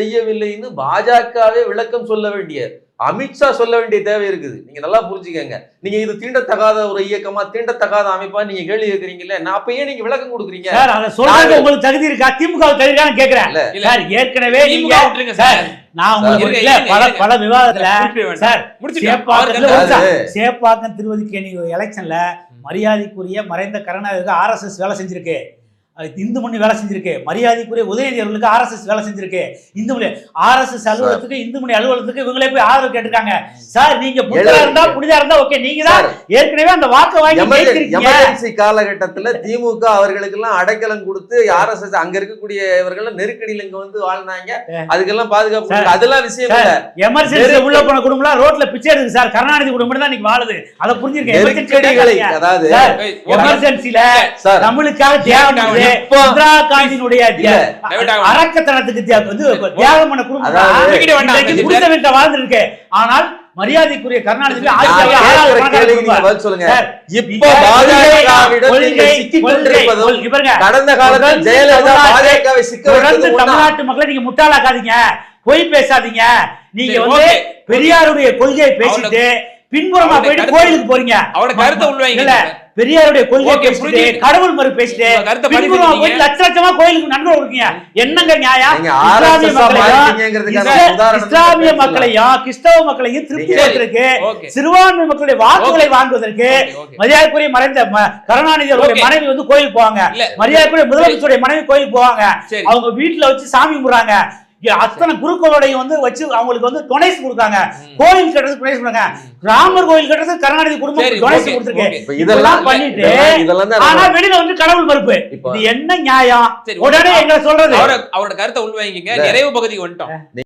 செய்யவில்லைன்னு பாஜகவே விளக்கம் சொல்ல வேண்டிய அமித்ஷா சொல்ல வேண்டிய தேவை இருக்குது நீங்க நல்லா புரிஞ்சுக்கங்க நீங்க இது தீண்டத்தகாத ஒரு இயக்கமா தீண்டத்தகாத அமைப்பா நீங்க கேள்வி கேக்குறீங்கல்ல நான் அப்ப ஏன் நீங்க விளக்கம் கொடுக்குறீங்க சார் அதை சொல்றது உங்களுக்கு தகுதி இருக்கா திமுக தகுதி இருக்கான்னு கேக்குறேன் இல்ல. இல்ல. சார் ஏற்கனவே நீங்க விட்டுருங்க சார் நான் உங்களுக்கு இல்ல பல. பல விவாதத்துல. சார். சேப்பாக்கத்துல. சேப்பாக்கம் திருவதிக்கேணி எலெக்ஷன்ல மரியாதைக்குரிய மறைந்த கருணாநிதிக்கு ஆர்எஸ்எஸ் வேலை செஞ்சிருக்கு இந்து மணி வேலை செஞ்சிருக்கு. மரியாதைக்குரிய உதயநிதி அவர்களுக்கு ஆர்எஸ்எஸ் வேலை செஞ்சிருக்கு. இந்து மணி ஆர்எஸ்எஸ் அலுவலகத்துக்கு இந்து மணி அலுவலகத்துக்கு இவங்களே போய் ஆதரவு கேட்டிருக்காங்க. சார் நீங்க புனிதா இருந்தா புனிதா இருந்தா ஓகே. நீங்க தான் ஏற்கனவே அந்த வாக்கை வாங்கி எமர்ஜென்சி காலகட்டத்துல திமுக அவர்களுக்கு எல்லாம் அடைக்கலம் கொடுத்து ஆர்எஸ்எஸ் அங்க இருக்கக்கூடிய இவர்கள் நெருக்கடியில இங்க வந்து வாழ்ந்தாங்க. அதுக்கெல்லாம் பாதுகாப்பு அதெல்லாம் விஷயம் இல்ல. எமர்ஜென்சி உள்ள போன குடும்பம் ரோட்ல பிச்சை எடுக்கு சார். கருணாநிதி குடும்பம் தான் இன்னைக்கு வாழுது. அதை புரிஞ்சிருக்கேன். அதாவது எமர்ஜென்சில பண்ணது இப்போ- இந்திரா காந்தியினுடைய. அரக்கத்தனத்துக்கு தியாகம் பண்ண குடும்பம். வீட்டை வாழ்ந்திருக்கு. ஆனால் மரியாதைக்குரிய கருணாநிதி கடந்த காலத்தில் ஜெயலலிதா தமிழ்நாட்டை- பாஜகவை சிக்க மக்களை நீங்க முட்டாளாக்காதீங்க. பொய் பேசாதீங்க. நீங்க வந்து. பெரியாருடைய கொள்கையை பேசிட்டு பின்புறமா போயிட்டு கோயிலுக்கு போறீங்க. அவரோட கருத்தை சார். பெரியாருடைய புரிஞ்சுக்கிட்டு. கடவுள் மறு பேசிட்டு லட்ச லட்சமா கோயிலுக்கு நன்கொடை கொடுக்கீங்க என்னங்க நியாயம் இஸ்லாமிய மக்களையும் கிறிஸ்தவ மக்களையும் திருப்தி. சிறுபான்மை மக்களுடைய வாக்குகளை வாங்குவதற்கு. மரியாதைக்குரிய மறைந்த கருணாநிதி அவருடைய. மனைவி வந்து கோயிலுக்கு போவாங்க. மரியாதைக்குரிய முதலமைச்சருடைய மனைவி கோயிலுக்கு போவாங்க. அவங்க வீட்டுல வச்சு சாமி கும்பிடுறாங்க அத்தனை குருக்களோடையும் வந்து வச்சு அவங்களுக்கு வந்து டொனேஷன் கொடுக்காங்க ம். கோயில் கட்டுறதுக்கு டொனேஷன் கொடுங்க ராமர் கோயில் கட்டுறதுக்கு கருணாநிதி குடும்பம் டொனேஷன் கொடுத்துருக்கு. இதெல்லாம் பண்ணிட்டு இதெல்லாம் இதெல்லாம் தான் ஆனா வெளியில வந்து கடவுள் மறுப்பு. இது என்ன நியாயம்? உடனே எங்களை சொல்றது. அவரோட அவரோட கருத்தை உள்வாங்கிங்க நிறைவு பகுதிக்கு வந்துட்டோம்.